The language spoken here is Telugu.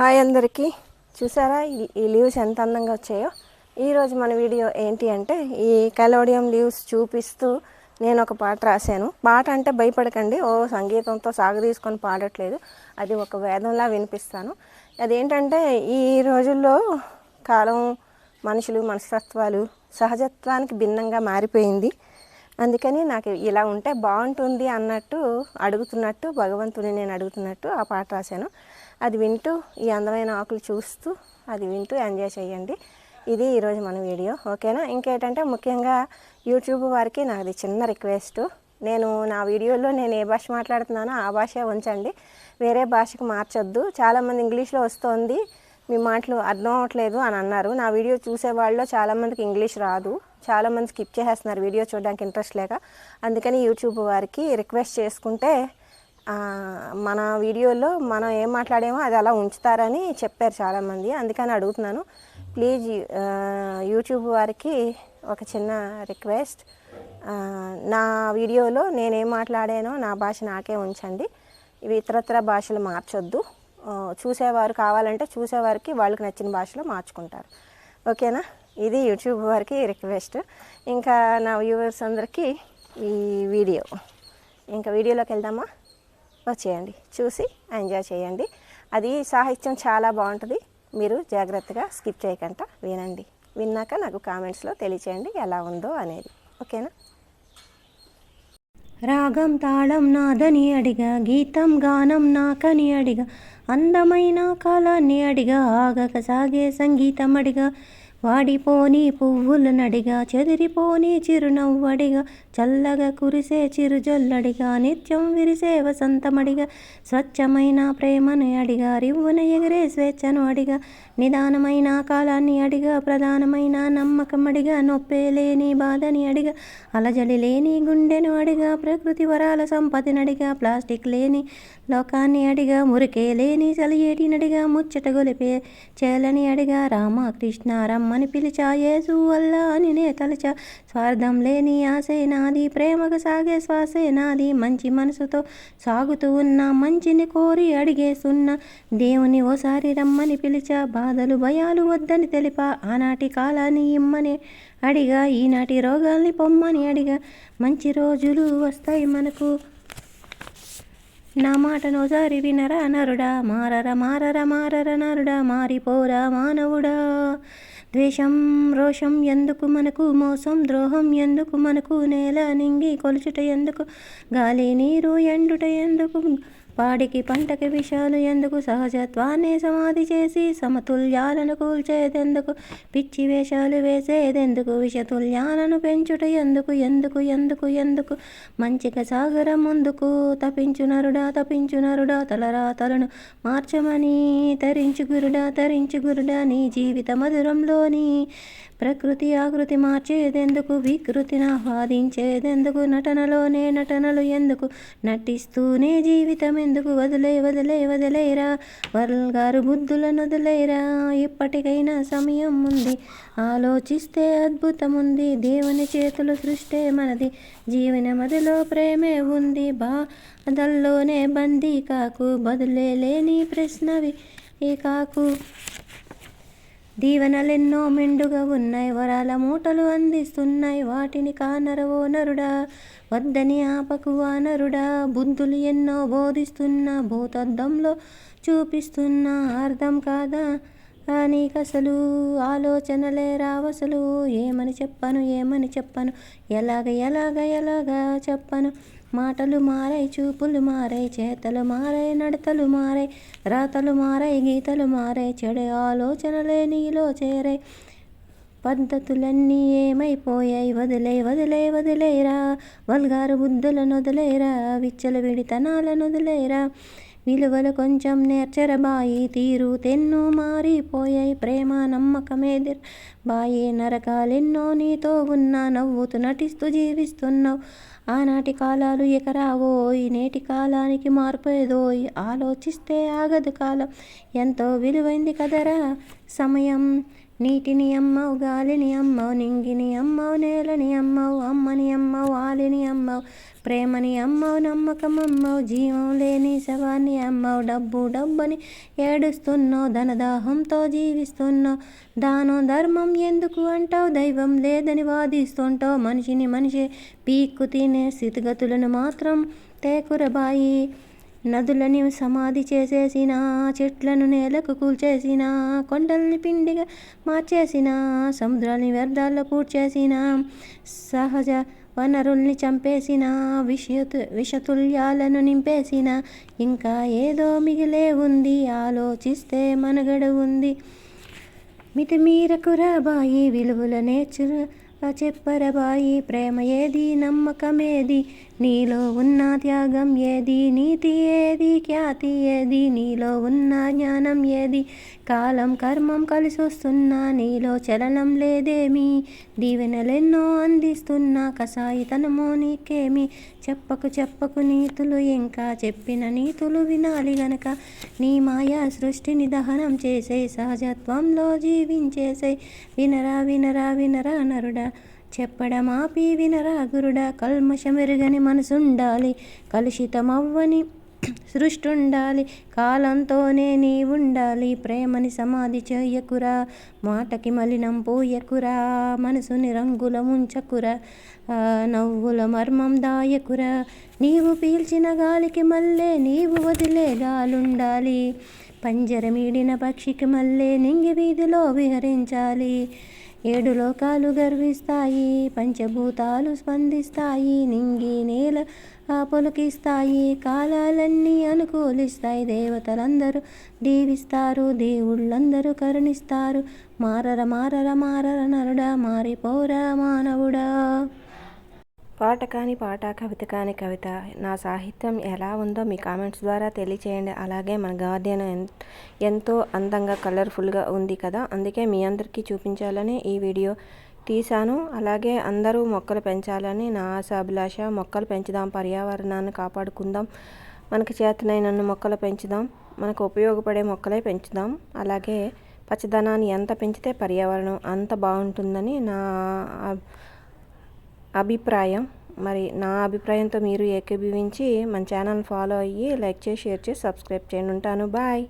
హాయ్ అందరికీ. చూసారా? ఈ- లీవ్స్ ఎంత అందంగా వచ్చాయో. ఈరోజు మన వీడియో ఏంటి అంటే ఈ కలోడియం లీవ్స్ చూపిస్తూ నేను ఒక పాట రాశాను. పాట అంటే భయపడకండి. ఓ సంగీతంతో సాగు తీసుకొని పాడట్లేదు. అది ఒక వేదంలా వినిపిస్తాను. అదేంటంటే ఈ రోజుల్లో కాలం మనుషులు మనస్తత్వాలు సహజత్వానికి భిన్నంగా మారిపోయింది. అందుకని నాకు ఇలా ఉంటే బాగుంటుంది అన్నట్టు అడుగుతున్నట్టు భగవంతుని నేను అడుగుతున్నట్టు ఆ పాట రాశాను. అది వింటూ ఈ అందమైన ఆకులు చూస్తూ అది వింటూ ఎంజాయ్ చేయండి. ఇది ఈరోజు మన వీడియో ఓకేనా? ఇంకేంటంటే ముఖ్యంగా యూట్యూబ్ వారికి నాది చిన్న రిక్వెస్ట్. నేను నా వీడియోలో నేను ఏ భాష మాట్లాడుతున్నానో ఆ భాష ఉంచండి. వేరే భాషకు మార్చొద్దు. చాలామంది ఇంగ్లీష్లో వస్తోంది. మీ మాటలు అర్థం అవ్వట్లేదు అని అన్నారు. నా వీడియో చూసేవాళ్ళు చాలామందికి ఇంగ్లీష్ రాదు. చాలామంది స్కిప్ చేసేస్తున్నారు వీడియో చూడడానికి ఇంట్రెస్ట్ లేక. అందుకని యూట్యూబ్ వారికి రిక్వెస్ట్ చేసుకుంటే మన వీడియోలో మనం ఏం మాట్లాడామో అది అలా ఉంచుతారని చెప్పారు చాలామంది. అందుకని అడుగుతున్నాను. ప్లీజ్ యూట్యూబ్ వారికి ఒక చిన్న రిక్వెస్ట్. నా వీడియోలో నేనేం మాట్లాడానో నా భాష నాకే ఉంచండి. ఇవి ఇతరత్ర భాషలు మార్చొద్దు. చూసేవారు కావాలంటే చూసేవారికి వాళ్ళకి నచ్చిన భాషలో మార్చుకుంటారు. ఓకేనా? ఇది యూట్యూబ్ వారికి రిక్వెస్ట్. ఇంకా నా వ్యూవర్స్ అందరికీ ఈ వీడియో. ఇంకా వీడియోలోకి వెళ్దామా? వచ్చేయండి. చూసి ఎంజాయ్ చేయండి. అది సాహిత్యం చాలా బాగుంటుంది. మీరు జాగ్రత్తగా స్కిప్ చేయకుండా వినండి. విన్నాక నాకు కామెంట్స్లో తెలియచేయండి ఎలా ఉందో అనేది. ఓకేనా? రాగం తాళం నాదని అడిగా గీతం గానం నాకని అడిగా అందమైన కాలాన్ని అడిగా ఆగక సాగే సంగీతం అడిగా వాడిపోని పువ్వులు నడిగా చెదిరిపోని చిరునవ్వడిగా చల్లగా కురిసే చిరుజొల్లడిగా నిత్యం విరిసే వసంతమడిగా స్వచ్ఛమైన ప్రేమను అడిగా రివ్వున ఎగిరే స్వేచ్ఛను అడిగా నిదానమైన కాలాన్ని అడిగా ప్రధానమైన నమ్మకం అడిగా నొప్పే లేని బాధని అడిగా అలజడి లేని గుండెను అడిగా ప్రకృతి వరాల సంపదని అడిగా ప్లాస్టిక్ లేని లోకాన్ని అడిగా మురికే లేని చలియేటినడిగా ముచ్చట గొలిపే చేలని అడిగా రామకృష్ణ రమ్మని పిలిచా యేసు వల్ల అని నే తలచా స్వార్థం లేని ఆశే నాది ప్రేమకు సాగే శ్వాసే నాది. మంచి మనసుతో సాగుతూ ఉన్న మంచిని కోరి అడిగేస్తున్న. దేవుని ఓసారి రమ్మని పిలిచా బాధలు భయాలు వద్దని తెలిపా. ఆనాటి కాలాన్ని ఇమ్మని అడిగా ఈనాటి రోగాల్ని పొమ్మని అడిగా. మంచి రోజులు వస్తాయి మనకు. నా మాటను ఒకసారి వినరా నరుడా? మారర మారర మారర నరుడా? మారిపోరా మానవుడా? ద్వేషం రోషం ఎందుకు మనకు? మోసం ద్రోహం ఎందుకు మనకు? నేల నింగి కొలుచుట ఎందుకు? గాలి నీరు ఎండుట ఎందుకు? పాడికి పంటకి విషాలు ఎందుకు? సహజత్వాన్ని సమాధి చేసి సమతుల్యాలను కూల్చేదెందుకు? పిచ్చి వేషాలు వేసేదెందుకు? విషతుల్యాలను పెంచుట ఎందుకు? ఎందుకు? ఎందుకు? ఎందుకు? మంచిగా సాగరం ముందుకు తపించు నరుడా తపించు నరుడా తలరాతలను మార్చమని తరించు గురుడా తరించు గురుడా నీ జీవిత మధురంలోని ప్రకృతి ఆకృతి మార్చేదెందుకు? వికృతిని ఆహ్వాదించేదెందుకు? నటనలోనే నటనలు ఎందుకు? నటిస్తూనే జీవితం ఎందుకు? వదిలే వదిలే వదిలేరా? వరల్ గారు బుద్ధులను వదిలేరా? ఇప్పటికైనా సమయం ఉంది. ఆలోచిస్తే అద్భుతం ఉంది దేవుని చేతులు సృష్టే మనది. జీవన మదిలో ప్రేమే ఉంది. బాధల్లోనే బందీ కాకు. బదులే లేని ప్రశ్నవి ఈ కాకు? దీవెనలెన్నో మెండుగా ఉన్నాయి వరాల మూటలు అందిస్తున్నాయి వాటిని కానరవో నరుడా వద్దని ఆపకు వానరుడా బుద్ధులు ఎన్నో బోధిస్తున్నా భూతద్దంలో చూపిస్తున్నా అర్థం కాదా? నీకసలు ఆలోచనలే రావసలు ఏమని చెప్పను ఏమని చెప్పను ఎలాగ ఎలాగ ఎలాగా చెప్పను? మాటలు మారాయి చూపులు మారాయి చేతలు మారాయి నడతలు మారాయి రాతలు మారాయి గీతలు మారాయి చెడు ఆలోచనలే నీలో చేరాయి. పద్ధతులన్నీ ఏమైపోయాయి? వదిలే వదిలే వదిలేరా? వల్గారు బుద్ధులను వదిలేరా? విచ్చల విడితనాలను వదిలేరా? విలువలు కొంచెం నేర్చరబాయి తీరు తెన్నో మారిపోయాయి ప్రేమ నమ్మకమేదిర్. బాయి నరకాలెన్నో నీతో ఉన్నా నవ్వుతూ నటిస్తూ జీవిస్తున్నావు. ఆనాటి కాలాలు ఎకరావోయ్ నేటి కాలానికి మార్పేదోయ్. ఆలోచిస్తే ఆగదు కాలం ఎంతో విలువైంది కదరా సమయం. నీటిని అమ్మవు గాలిని అమ్మవు నింగిని అమ్మవు నేలని అమ్మవు అమ్మని అమ్మవు ఆలిని అమ్మవు ప్రేమని అమ్మవు నమ్మకం అమ్మవు జీవం లేని శవాన్ని అమ్మవు. డబ్బు డబ్బని ఏడుస్తున్నావు ధనదాహంతో జీవిస్తున్నావు. దానం ధర్మం ఎందుకు అంటావు? దైవం లేదని వాదిస్తుంటావు. మనిషిని మనిషి పీక్కు తినే స్థితిగతులను మాత్రం తేకురబాయి. నదులని సమాధి చేసేసిన చెట్లను నేలకు కూల్చేసిన కొండల్ని పిండిగా మార్చేసిన సముద్రాన్ని వ్యర్థాల్లో పూడ్చేసిన సహజ వనరుల్ని చంపేసిన విషతు విషతుల్యాలను నింపేసిన ఇంకా ఏదో మిగిలే ఉంది ఆలోచిస్తే మనగడ ఉంది. మితిమీరకు రాబాయి విలువల నేర్చురా చెప్పరబాయి ప్రేమ ఏది నమ్మకమేది? నీలో ఉన్న త్యాగం ఏది? నీతి ఏది? ఖ్యాతి ఏది? నీలో ఉన్న జ్ఞానం ఏది? కాలం కర్మం కలిసొస్తున్నా నీలో చలనం లేదేమి? దీవెనలెన్నో అందిస్తున్నా కసాయితనమో నీకేమి? చెప్పకు చెప్పకు నీతులు ఇంకా చెప్పిన నీతులు వినాలి గనక. నీ మాయా సృష్టిని దహనం చేసే సహజత్వంలో జీవించేసే. వినరా వినరా వినరా నరుడా చెప్పడమాపి వినరా గురుడా. కల్మషమెరుగని మనసుండాలి కలుషితమవ్వని సృష్టి ఉండాలి కాలంతోనే నీ ఉండాలి ప్రేమని సమాధి చేయకురా మాటకి మలినం పోయకురా మనసుని రంగుల ముంచకురా నవ్వుల మర్మం దాయకురా. నీవు పీల్చిన గాలికి మళ్ళీ నీవు వదిలే గాలుండాలి పంజరమీడిన పక్షికి మళ్ళీ నింగి వీధిలో విహరించాలి. ఏడు లోకాలు గర్విస్తాయి పంచభూతాలు స్పందిస్తాయి నింగి నేల పొలకిస్తాయి కాలాలన్నీ అనుకూలిస్తాయి దేవతలందరూ దీవిస్తారు దేవుళ్ళందరూ కరుణిస్తారు. మారర మారర మారర నరుడా మారిపోరా మానవుడా. పాట కాని పాట కవిత కాని కవిత నా సాహిత్యం ఎలా ఉందో మీ కామెంట్స్ ద్వారా తెలియచేయండి. అలాగే మన గార్డెన్ ఎన్- ఎంతో అందంగా కలర్ఫుల్గా ఉంది కదా. అందుకే మీ అందరికీ చూపించాలని ఈ వీడియో తీశాను. అలాగే అందరూ మొక్కలు పెంచాలని నా ఆశ అభిలాష మొక్కలు పెంచుదాం పర్యావరణాన్ని కాపాడుకుందాం. మనకు చేతనైనన్ని మొక్కలు పెంచుదాం. మనకు ఉపయోగపడే మొక్కలే పెంచుదాం. అలాగే పచ్చదనాన్ని ఎంత పెంచితే పర్యావరణం అంత బాగుంటుందని నా అభిప్రాయం. మరి నా అభిప్రాయంతో మీరు ఏకీభవించి మన ఛానల్ ఫాలో అయ్యి లైక్ చేసి షేర్ చేసి సబ్స్క్రైబ్ చేయండి. ఉంటాను. బాయ్.